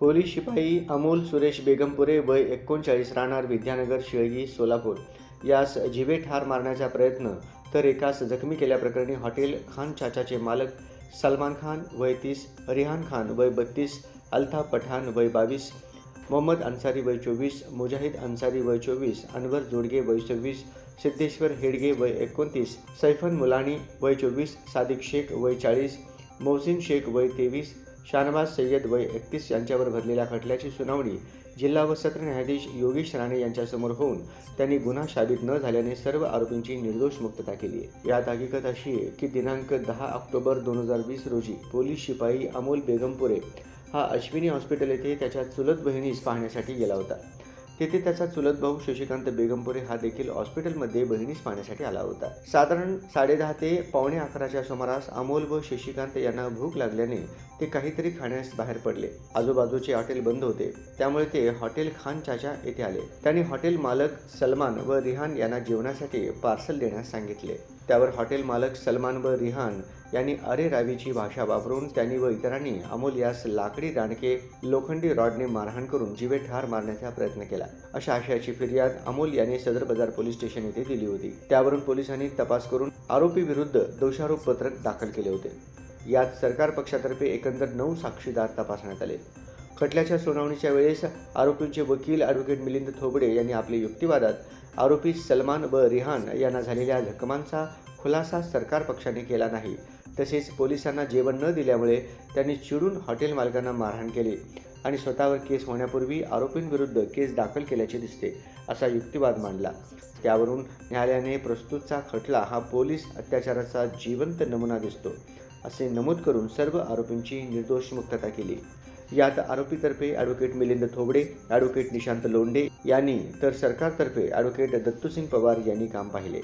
Police शिपाई अमोल सुरेश बेगमपुरे वय एकोणचाळीस राहणार विद्यानगर शिळगी सोलापूर. यास जिवे ठार मारण्याचा प्रयत्न तर एकास जखमी केल्याप्रकरणी हॉटेल खान चाचाचे मालक सलमान खान वय तीस रिहान खान वय बत्तीस अल्ताफ पठाण वय बावीस मोहम्मद अन्सारी वय चोवीस मुजाहिद अन्सारी वय चोवीस अनवर जोडगे वय सव्वीस सिद्धेश्वर हेडगे वय एकोणतीस सैफन मुलानी वय चोवीस सादिक शेख वय चाळीस मोहसिन शेख वय तेवीस शानवाज सय्यद वय एकतीस यांच्यावर भरलेल्या खटल्याची सुनावणी जिल्हा व सत्र न्यायाधीश योगेश राणे यांच्यासमोर होऊन त्यांनी गुन्हा साबित न झाल्याने सर्व आरोपींची निर्दोष मुक्तता केली. आहे यात हकीकत अशी आहे की दिनांक दहा ऑक्टोबर दोन हजार वीस रोजी पोलीस शिपाई अमोल बेगमपुरे हा अश्विनी हॉस्पिटल येथे त्याच्या चुलत बहिणीस पाहण्यासाठी गेला होता. तेथे त्याचा चुलत भाऊ शशिकांत बेगमपुरे हा देखील हॉस्पिटलमध्ये बहिणीस पाहण्यासाठी आला होता. साधारण साडेदहा ते पावणे अकराच्या सुमारास अमोल व शशिकांत यांना भूक लागल्याने ते काहीतरी खाण्यास बाहेर पडले. आजूबाजूचे हॉटेल बंद होते. त्यामुळे ते हॉटेल खान चाचा येथे आले. त्यांनी हॉटेल मालक सलमान व रिहान यांना जेवणासाठी पार्सल देण्यास सांगितले. त्यावर हॉटेल मालक सलमान व रिहान यांनी अरे रावीची भाषा वापरून त्यांनी व इतरांनी अमोल यास लाकडी दांडके लोखंडी रॉडने मारहाण करून जीवे ठार मारण्याचा प्रयत्न केला. अशा आशयाची फिर्याद अमोल यांनी सदर बाजार पोलीस स्टेशन येथे दिली होती. त्यावरून पोलिसांनी तपास करून आरोपी विरुद्ध दोषारोप पत्रक दाखल केले होते. यात सरकार पक्षातर्फे एकंदर नऊ साक्षीदार तपासण्यात आले. खटल्याच्या सुनावणीच्या वेळेस आरोपींचे वकील ॲडव्होकेट मिलिंद थोबडे यांनी आपल्या युक्तिवादात आरोपी सलमान व रिहान यांना झालेल्या धक्कमांचा खुलासा सरकार पक्षाने केला नाही. तसेच पोलिसांना जेवण न दिल्यामुळे त्यांनी चिडून हॉटेल मालकांना मारहाण केली आणि स्वतःवर केस होण्यापूर्वी आरोपींविरुद्ध केस दाखल केल्याचे दिसते असा युक्तिवाद मांडला. त्यावरून न्यायालयाने प्रस्तुतचा खटला हा पोलीस अत्याचाराचा जिवंत नमुना दिसतो असे नमूद करून सर्व आरोपींची निर्दोष मुक्तता केली. यात आरोपीतर्फे ॲडव्होकेट मिलिंद थोबडे ॲडव्होकेट निशांत लोंढे यांनी तर सरकारतर्फे ॲडव्होकेट दत्तूसिंग पवार यांनी काम पाहिले.